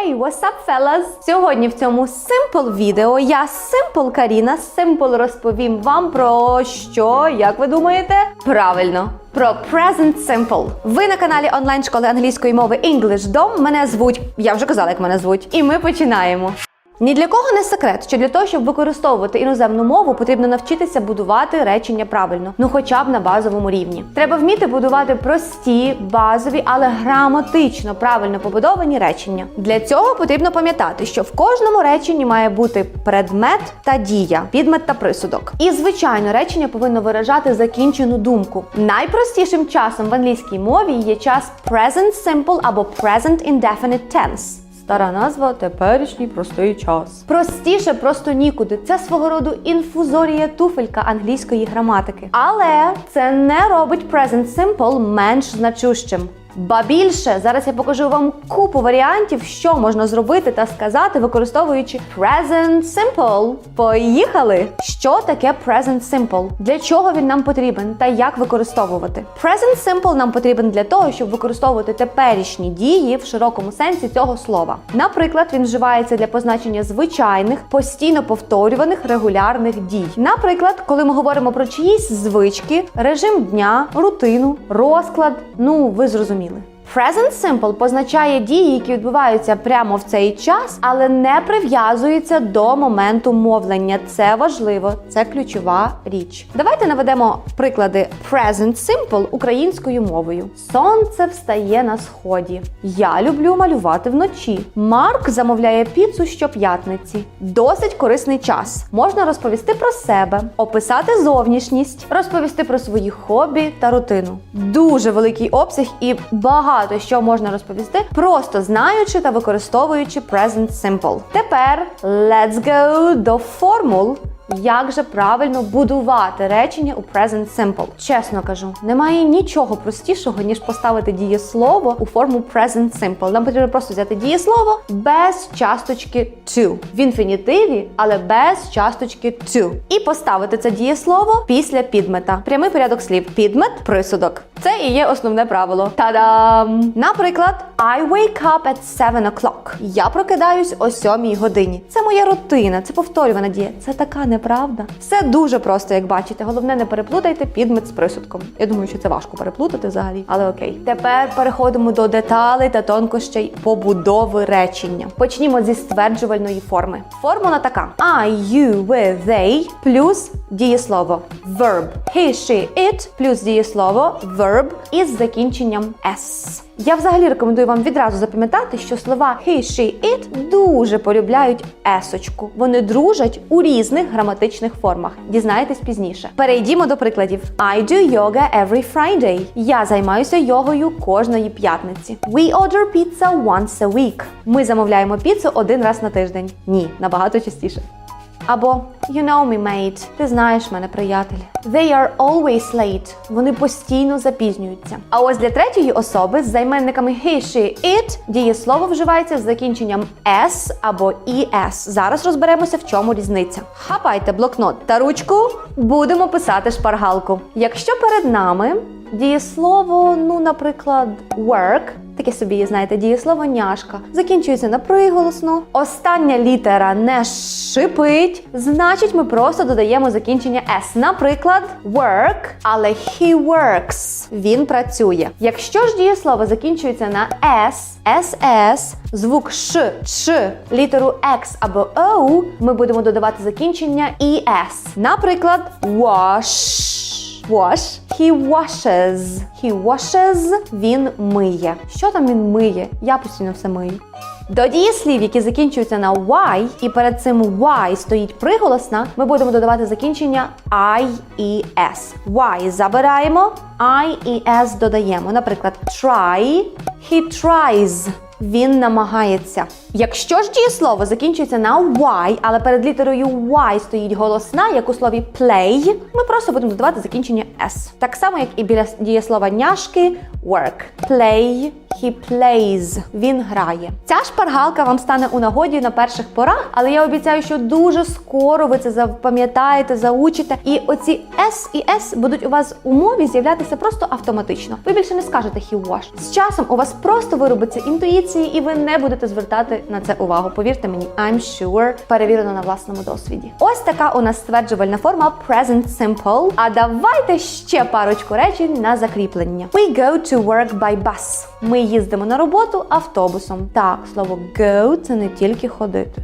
Hey, what's up, fellas? Сьогодні в цьому Simple відео я Simple Каріна Simple розповім вам про що, як ви думаєте? Правильно. Про Present Simple. Ви на каналі онлайн школи англійської мови EnglishDom. Мене звуть, я вже казала, як мене звуть, і ми починаємо. Ні для кого не секрет, що для того, щоб використовувати іноземну мову, потрібно навчитися будувати речення правильно, ну хоча б на базовому рівні. Треба вміти будувати прості, базові, але граматично правильно побудовані речення. Для цього потрібно пам'ятати, що в кожному реченні має бути предмет та дія, підмет та присудок. І звичайно, речення повинно виражати закінчену думку. Найпростішим часом в англійській мові є час present simple або present indefinite tense. Стара назва теперішній простий час. Простіше просто нікуди. Це свого роду інфузорія туфелька англійської граматики. Але це не робить present simple менш значущим. Ба більше зараз я покажу вам купу варіантів, що можна зробити та сказати, використовуючи present simple. Поїхали! Що таке present simple? Для чого він нам потрібен та як використовувати? Present simple нам потрібен для того, щоб використовувати теперішні дії в широкому сенсі цього слова. Наприклад, він вживається для позначення звичайних, постійно повторюваних регулярних дій. Наприклад, коли ми говоримо про чиїсь звички, режим дня, рутину, розклад. Ну, ви зрозуміли зрозуміли. Present simple позначає дії, які відбуваються прямо в цей час, але не прив'язуються до моменту мовлення. Це важливо, це ключова річ. Давайте наведемо приклади present simple українською мовою. Сонце встає на сході. Я люблю малювати вночі. Марк замовляє піцу щоп'ятниці. Досить корисний час. Можна розповісти про себе, описати зовнішність, розповісти про свої хобі та рутину. Дуже великий обсяг і багато що можна розповісти, просто знаючи та використовуючи present simple. Тепер let's go до формул. Як же правильно будувати речення у present simple? Чесно кажу, немає нічого простішого, ніж поставити дієслово у форму present simple. Нам потрібно просто взяти дієслово без часточки to. В інфінітиві, але без часточки to. І поставити це дієслово після підмета. Прямий порядок слів. Підмет, присудок. Це і є основне правило. Та-дам! Наприклад, I wake up at 7 o'clock. Я прокидаюсь о 7 годині. Це моя рутина, це повторювана дія. Це така неправда. Все дуже просто, як бачите. Головне, не переплутайте підмет з присудком. Я думаю, що це важко переплутати взагалі, але окей. Тепер переходимо до деталей та тонкощей побудови речення. Почнімо зі стверджувальної форми. Формула така: I, you, we, they плюс дієслово verb. He, she, it плюс дієслово verb із закінченням s. Я взагалі рекомендую вам відразу запам'ятати, що слова he, she, it дуже полюбляють есочку. Вони дружать у різних граматичних формах. Дізнаєтесь пізніше. Перейдімо до прикладів. I do yoga every Friday. Я займаюся йогою кожної п'ятниці. We order pizza once a week. Ми замовляємо піцу один раз на тиждень. Ні, набагато частіше. Або You know me, mate. Ти знаєш мене, приятель. They are always late. Вони постійно запізнюються. А ось для третьої особи з займенниками he, she, it дієслово вживається з закінченням s або es. Зараз розберемося, в чому різниця. Хапайте блокнот та ручку, будемо писати шпаргалку. Якщо перед нами дієслово, ну, наприклад, work. Таке собі, знаєте, дієслово няшка. Закінчується на приголосну. Остання літера не шипить. Значить, ми просто додаємо закінчення S. Наприклад, work, але he works. Він працює. Якщо ж дієслово закінчується на S, SS, звук Ш, Ч, літеру X або O, ми будемо додавати закінчення ES. Наприклад, wash. Wash. He washes. He washes. Він миє. Що там він миє? Я постійно все мию. До дієслів, які закінчуються на y, і перед цим y стоїть приголосна, ми будемо додавати закінчення I і S. Y забираємо, I і S додаємо. Наприклад, try, he tries. Він намагається. Якщо ж дієслово закінчується на y, але перед літерою y стоїть голосна, як у слові play, ми просто будемо додавати закінчення s. Так само, як і біля дієслова няшки work. Play, He plays. Він грає. Ця шпаргалка вам стане у нагоді на перших порах, але я обіцяю, що дуже скоро ви це запам'ятаєте, заучите. І оці S і S будуть у вас у мові з'являтися просто автоматично. Ви більше не скажете he washed. З часом у вас просто виробиться інтуїції, і ви не будете звертати на це увагу. Повірте мені, I'm sure, перевірено на власному досвіді. Ось така у нас стверджувальна форма present simple. А давайте ще парочку речень на закріплення. We go to work by bus. Ми їздимо на роботу автобусом. Так, слово go це не тільки ходити.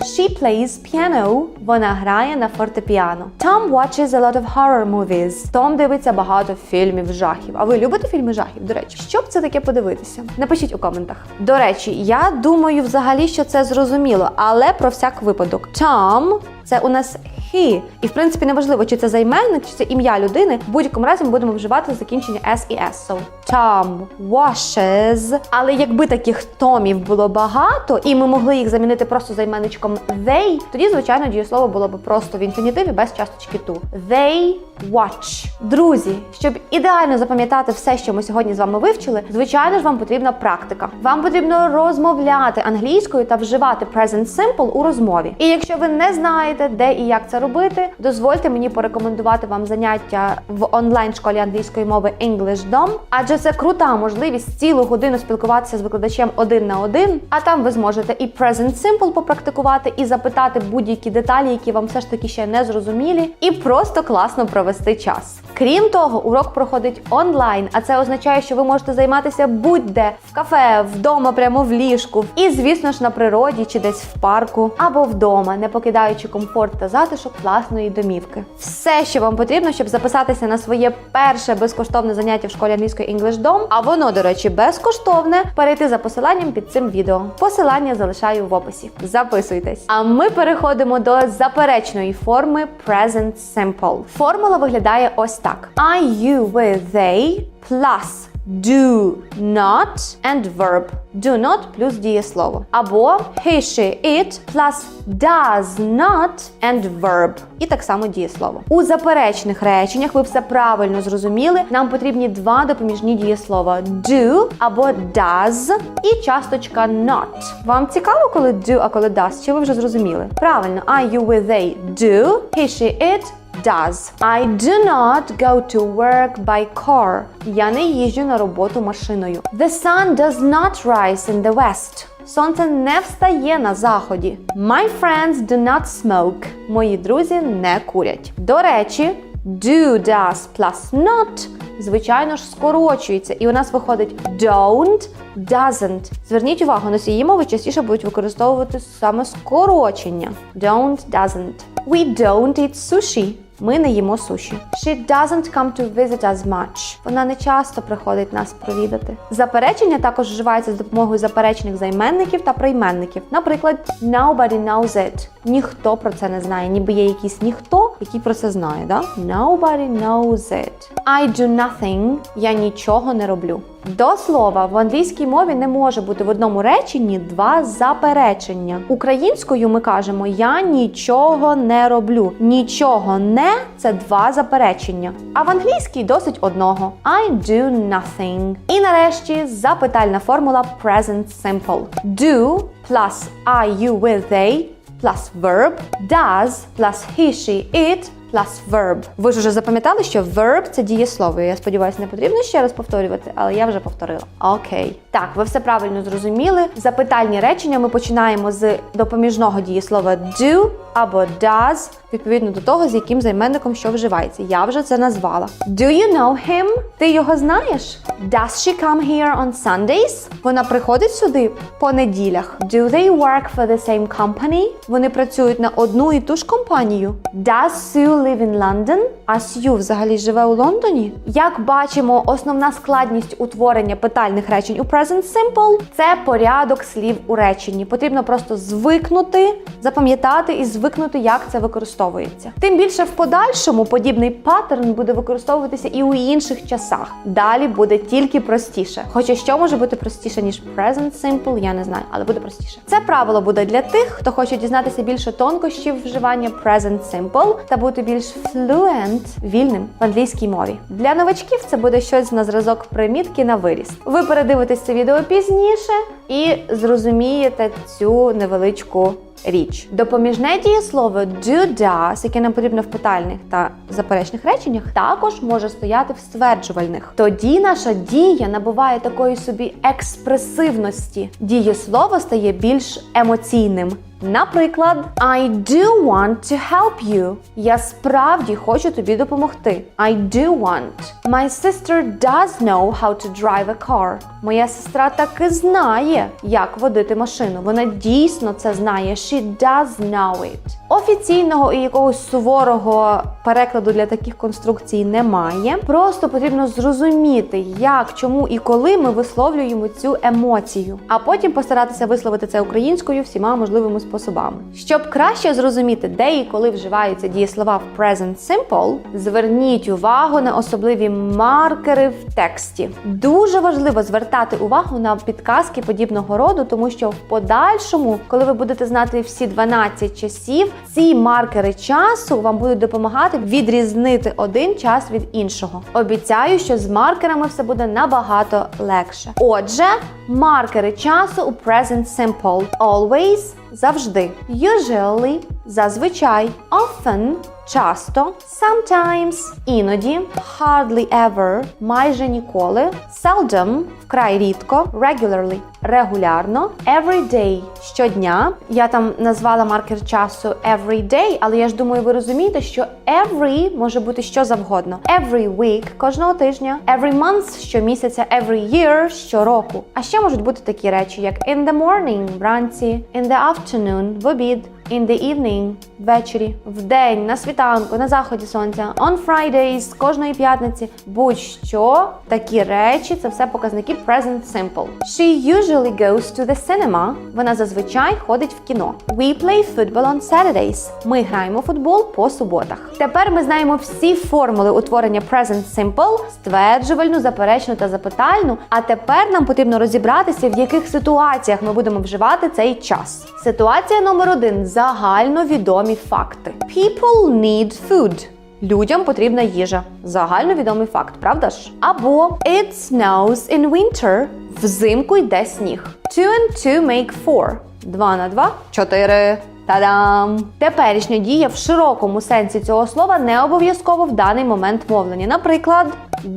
She plays piano. Вона грає на фортепіано. Tom watches a lot of horror movies. Том дивиться багато фільмів жахів. А ви любите фільми жахів? До речі, що б це таке подивитися? Напишіть у коментах. До речі, я думаю, взагалі, що це зрозуміло, але про всяк випадок. Tom – це у нас he. І в принципі неважливо, чи це займенник, чи це ім'я людини. В будь-якому разі ми будемо вживати закінчення S і S. So, Tom washes. Але якби таких томів було багато, і ми могли їх замінити просто займенничком they, тоді, звичайно, дієслово було б просто в інфінітиві без часточки to. They watch. Друзі, щоб ідеально запам'ятати все, що ми сьогодні з вами вивчили, звичайно ж, вам потрібна практика. Вам потрібно розмовляти англійською та вживати present simple у розмові. І якщо ви не знаєте, де і як це робити, дозвольте мені порекомендувати вам заняття в онлайн-школі англійської мови EnglishDom, адже це крута можливість цілу годину спілкуватися з викладачем один на один. А там ви зможете і present simple попрактикувати, і запитати будь-які деталі, які вам все ж таки ще не зрозумілі, і просто класно провести час. Крім того, урок проходить онлайн, а це означає, що ви можете займатися будь-де в кафе, вдома, прямо в ліжку, і звісно ж на природі чи десь в парку або вдома, не покидаючи комфорт та затишок власної домівки. Все, що вам потрібно, щоб записатися на своє перше безкоштовне заняття в школі англійської English Dom, а воно, до речі, безкоштовне, перейти за посиланням під цим відео. Посилання залишаю в описі. Записуйтесь. А ми переходимо до заперечної форми present simple. Формула виглядає ось так: I, you, we, they plus do not and verb. Do not плюс дієслово. Або he, she, it plus does not and verb. І так само дієслово. У заперечних реченнях ви все правильно зрозуміли. Нам потрібні два допоміжні дієслова do або does і часточка not. Вам цікаво, коли do, а коли does? Чи ви вже зрозуміли? Правильно, I, you, we, they do, he, she, it does. I do not go to work by car. Я не їжджу на роботу машиною. The sun does not rise in the west. Сонце не встає на заході. My friends do not smoke. Мої друзі не курять. До речі, do, does plus not звичайно ж скорочується, і у нас виходить don't, doesn't. Зверніть увагу, носії мови частіше будуть використовувати саме скорочення. Don't, doesn't. We don't eat sushi. Ми не їмо суші. She doesn't come to visit us much. Вона не часто приходить нас провідати. Заперечення також вживається з допомогою заперечних займенників та прийменників. Наприклад, nobody knows it. Ніхто про це не знає. Ніби є якийсь ніхто, який про це знає. Да? Nobody knows it. I do nothing. Я нічого не роблю. До слова, в англійській мові не може бути в одному реченні два заперечення. Українською ми кажемо я нічого не роблю. Нічого не це два заперечення. А в англійській досить одного. I do nothing. І нарешті запитальна формула present simple. Do plus I, you, we, they plus verb, does plus he, she, it plus verb. Ви ж уже запам'ятали, що verb – це дієслово. Я сподіваюся, не потрібно ще раз повторювати, але я вже повторила. Окей. Так, ви все правильно зрозуміли. Запитальні речення ми починаємо з допоміжного дієслова do або does, відповідно до того, з яким займенником що вживається. Я вже це назвала. Do you know him? Ти його знаєш? Does she come here on Sundays? Вона приходить сюди по неділях. Do they work for the same company? Вони працюють на одну і ту ж компанію. Does Sue live in London? А Сью взагалі живе у Лондоні? Як бачимо, основна складність утворення питальних речень у Present Simple – це порядок слів у реченні. Потрібно просто звикнути, запам'ятати і звикнути, як це використовується. Тим більше в подальшому подібний паттерн буде використовуватися і у інших часах. Далі буде тільки простіше. Хоча що може бути простіше, ніж Present Simple, я не знаю, але буде простіше. Це правило буде для тих, хто хоче дізнатися більше тонкощів вживання Present Simple та бути більш fluent, вільним в англійській мові. Для новачків це буде щось на зразок примітки на виріст. Ви передивитесь це відео пізніше і зрозумієте цю невеличку річ. Допоміжне дієслово do does, яке нам потрібно в питальних та заперечних реченнях, також може стояти в стверджувальних. Тоді наша дія набуває такої собі експресивності. Дієслово стає більш емоційним. Наприклад, I do want to help you. Я справді хочу тобі допомогти. I do want. My sister does know how to drive a car. Моя сестра таки знає, як водити машину. Вона дійсно це знає. She does know it. Офіційного і якогось суворого перекладу для таких конструкцій немає. Просто потрібно зрозуміти, як, чому і коли ми висловлюємо цю емоцію, а потім постаратися висловити це українською всіма можливими способами. Щоб краще зрозуміти, де і коли вживаються дієслова в present simple, зверніть увагу на особливі маркери в тексті. Дуже важливо звертати увагу на підказки подібного роду, тому що в подальшому, коли ви будете знати всі 12 часів, ці маркери часу вам будуть допомагати відрізнити один час від іншого. Обіцяю, що з маркерами все буде набагато легше. Отже, маркери часу у present simple always завжди, usually зазвичай, often часто, sometimes іноді, hardly ever майже ніколи, seldom вкрай рідко, regularly регулярно, every day щодня. Я там назвала маркер часу every day, але я ж думаю, ви розумієте, що every може бути що завгодно. Every week кожного тижня, every month щомісяця, every year щороку. А ще можуть бути такі речі, як in the morning вранці, in the afternoon в обід. In the evening – ввечері, вдень, на світанку, на заході сонця, on Fridays, кожної п'ятниці. Будь-що такі речі це все показники present simple. She usually goes to the cinema. Вона зазвичай ходить в кіно. We play football on Saturdays. Ми граємо футбол по суботах. Тепер ми знаємо всі формули утворення present simple, стверджувальну, заперечну та запитальну. А тепер нам потрібно розібратися, в яких ситуаціях ми будемо вживати цей час. Ситуація номер один загальновідомі факти. People need food. Людям потрібна їжа. Загальновідомий факт, правда ж? Або It snows in winter. Взимку йде сніг. Two and two make four. Два на два – чотири. Та-дам! Теперішня дія в широкому сенсі цього слова не обов'язково в даний момент мовлення. Наприклад,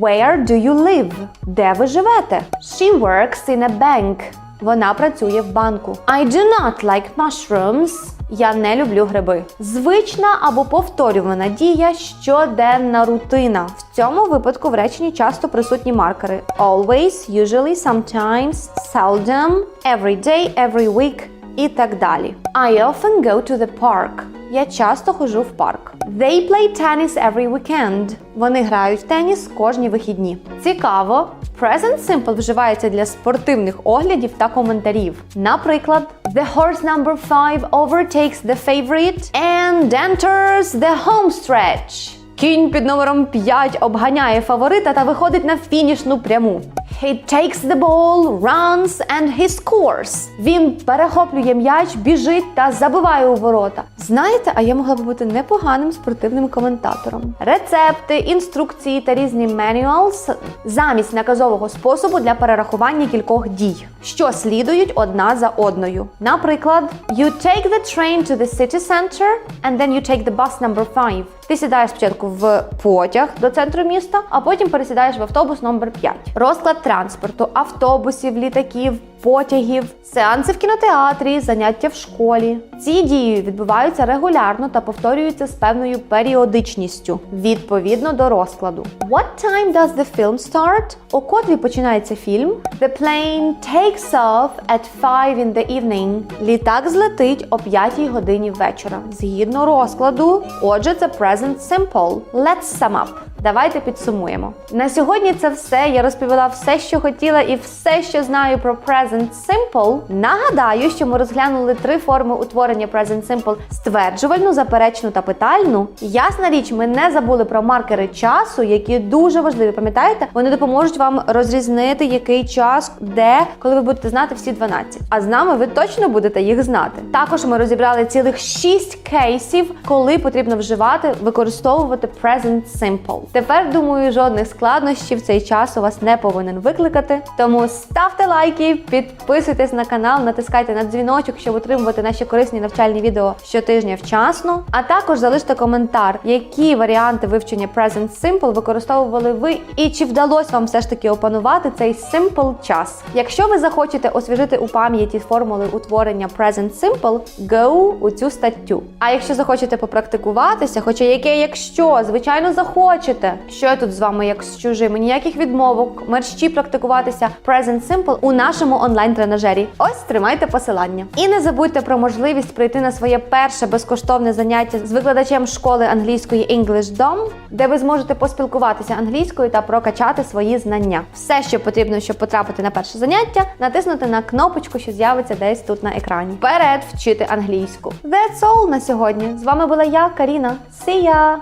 Where do you live? Де ви живете? She works in a bank. Вона працює в банку. I do not like mushrooms. Я не люблю гриби. Звична або повторювана дія, щоденна рутина. В цьому випадку в реченні часто присутні маркери: always, usually, sometimes, seldom, every day, every week і так далі. I often go to the park. Я часто ходжу в парк. They play tennis every weekend. Вони грають в теніс кожні вихідні. Цікаво, present simple вживається для спортивних оглядів та коментарів. Наприклад, The horse number 5 overtakes the favorite and enters the home stretch. Кінь під номером 5 обганяє фаворита та виходить на фінішну пряму. He takes the ball, runs and he scores. Він перехоплює м'яч, біжить та забиває у ворота. Знаєте, а я могла б бути непоганим спортивним коментатором. Рецепти, інструкції та різні manuals замість наказового способу для перерахування кількох дій, що слідують одна за одною. Наприклад, you take the train to the city center and then you take the bus number 5. Ти сідаєш спочатку в потяг до центру міста, а потім пересідаєш в автобус номер 5. Розклад транспорту, автобусів, літаків, потягів, сеанси в кінотеатрі, заняття в школі. Ці дії відбуваються регулярно та повторюються з певною періодичністю відповідно до розкладу. What time does the film start? О котрій починається фільм? The plane takes off at 5 in the evening. Літак злетить о 5 годині вечора. Згідно розкладу. Отже, це present simple. Let's sum up. Давайте підсумуємо. На сьогодні це все. Я розповіла все, що хотіла, і все, що знаю про Present Simple. Нагадаю, що ми розглянули три форми утворення Present Simple: стверджувальну, заперечну та питальну. Ясна річ, ми не забули про маркери часу, які дуже важливі. Пам'ятаєте, вони допоможуть вам розрізнити, який час, де, коли ви будете знати всі 12. А з нами ви точно будете їх знати. Також ми розібрали цілих 6 кейсів, коли потрібно вживати, використовувати Present Simple. Тепер думаю, жодних складнощів цей час у вас не повинен викликати. Тому ставте лайки, підписуйтесь на канал, натискайте на дзвіночок, щоб отримувати наші корисні навчальні відео щотижня вчасно. А також залиште коментар, які варіанти вивчення Present Simple використовували ви, і чи вдалося вам все ж таки опанувати цей Simple час. Якщо ви захочете освіжити у пам'яті формули утворення Present Simple, go у цю статтю. А якщо захочете попрактикуватися, хоча яке, якщо, звичайно, захочете, що я тут з вами як з чужими, ніяких відмовок, мерщі практикуватися Present Simple у нашому онлайн-тренажері. Ось тримайте посилання. І не забудьте про можливість прийти на своє перше безкоштовне заняття з викладачем школи англійської English Dom, де ви зможете поспілкуватися англійською та прокачати свої знання. Все, що потрібно, щоб потрапити на перше заняття, натиснути на кнопочку, що з'явиться десь тут на екрані. Вперед вчити англійську. That's all на сьогодні. З вами була я, Каріна. See ya!